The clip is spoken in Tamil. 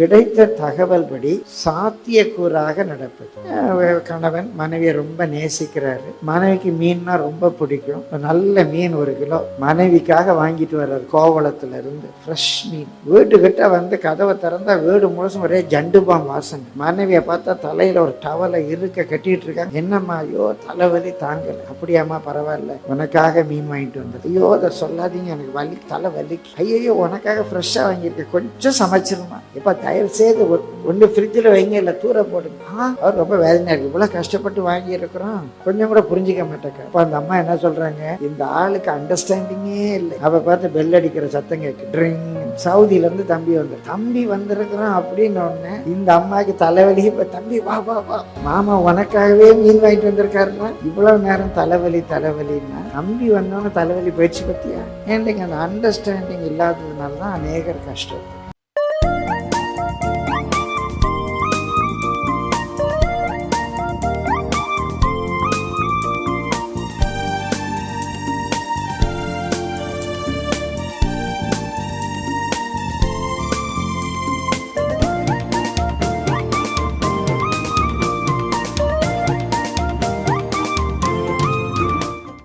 கிடைத்த தகவல்படி சாத்தியக்கூறாக நடப்பது. கணவன் மனைவியை ரொம்ப நேசிக்கிறாரு. மனைவிக்கு மீன்னா ரொம்ப பிடிக்கும். நல்ல மீன் ஒரு கிலோ மனைவிக்காக வாங்கிட்டு வர்றாரு கோவளத்துல இருந்து. ஃப்ரெஷ் மீன். வீட்டுக்கிட்ட வந்து கதவை திறந்தா வீடு முழுசும் ஒரே ஜண்டுபாம் வாசனை. மனைவியை பார்த்தா தலையில ஒரு டவலை இருக்க கட்டிட்டு இருக்காங்க. என்னம்மா ஐயோ தலைவலி தாங்கல. அப்படியாம்மா பரவாயில்ல. உனக்காக மீன் வாங்கிட்டு வந்தது. ஐயோ அதை சொல்லாதீங்க. எனக்கு வலி தலை வலி ஐயோ உனக்காக ஃப்ரெஷ்ஷாக வாங்கியிருக்கேன். கொஞ்சம் சமைச்சிருமா? இப்போ தயவு செய்து ஒன்று ஃப்ரிட்ஜில் வைங்க இல்லை தூர போடுங்க. அவர் ரொம்ப வேதனையாக இருக்கு. இவ்வளோ கஷ்டப்பட்டு வாங்கியிருக்கிறோம். கொஞ்சம் கூட புரிஞ்சிக்க மாட்டேங்க. இப்போ அந்த அம்மா என்ன சொல்கிறாங்க இந்த ஆளுக்கு அண்டர்ஸ்டாண்டிங்கே இல்லை. அவ பார்த்து பெல் அடிக்கிற சத்தம் கேட்கு ட்ரிங் சவுதியிலேருந்து தம்பி வந்து தம்பி வந்திருக்கிறான் அப்படின்னு ஒன்று இந்த அம்மாவுக்கு தலைவலி. இப்போ தம்பி வா வா வா. மாமா உனக்காகவே மீன் வாங்கிட்டு வந்திருக்காருன்னா இவ்வளவு நேரம் தலைவலி தலைவலின்னா தம்பி வந்தோன்னு தலைவலி போயிடுச்சு பத்தியா? ஏன்டைங்க அந்த அண்டர்ஸ்டாண்டிங் இல்லாததுனால தான் அநேகர் கஷ்டம்.